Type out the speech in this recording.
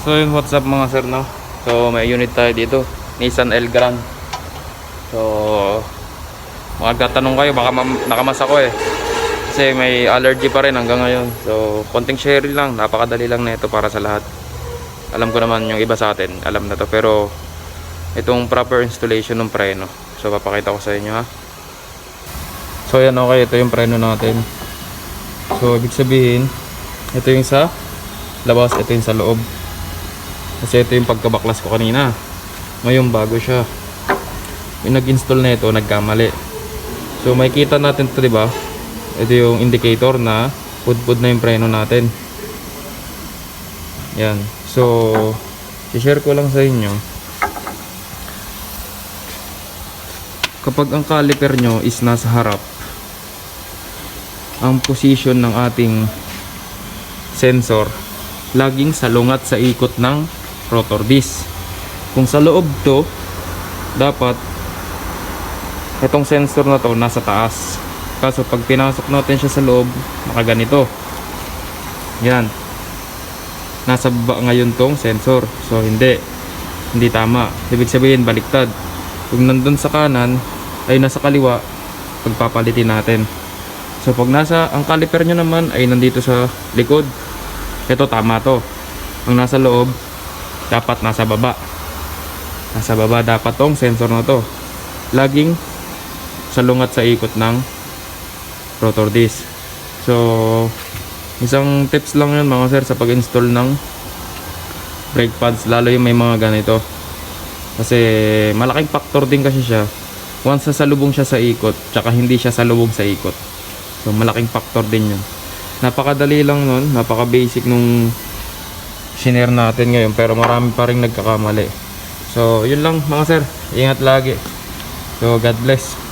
So yun, what's up mga sir, no? So may unit tayo dito, Nissan Elgrand. So, magtatanong kayo, baka mam- nakamas ako eh. Kasi may allergy pa rin hanggang ngayon. So, konting sharing lang, napakadali lang nito para sa lahat. Alam ko naman yung iba sa atin, alam na to. Pero, itong proper installation ng preno. So, papakita ko sa inyo ha. So, yan okay, ito yung preno natin. So, ibig sabihin, ito yung sa labas, ito yung sa loob. Kasi ito yung pagkabaklas ko kanina. Ngayon bago siya. Yung nag-install na ito, nagkamali. So makikita natin to 'di ba? Ito yung indicator na pudpud na yung preno natin. Yan. So, i-share ko lang sa inyo. Kapag ang caliper nyo is nasa harap, ang position ng ating sensor laging salungat sa ikot ng rotor disc. Kung sa loob to, dapat itong sensor na to nasa taas. Kaso pag pinasok natin siya sa loob, nakaganito. Yan. Nasa baba ngayon tong sensor. So hindi. Hindi tama. Ibig sabihin baliktad. Kung nandun sa kanan, ay nasa kaliwa, pagpapalitin natin. So pag nasa, ang caliper nyo naman ay nandito sa likod. Ito tama to. Ang nasa loob, dapat nasa baba. Nasa baba dapat tong sensor na to. Laging salungat sa ikot ng rotor disc. So, isang tips lang yun mga sir sa pag-install ng brake pads. Lalo yung may mga ganito. Kasi malaking factor din kasi siya. Once sa salubong siya sa ikot, tsaka hindi siya salubong sa ikot. So, malaking factor din yun. Napakadali lang nun, napaka basic nung shinare natin ngayon pero marami pa rin nagkakamali. So, yun lang mga sir. Ingat lagi. So, God bless.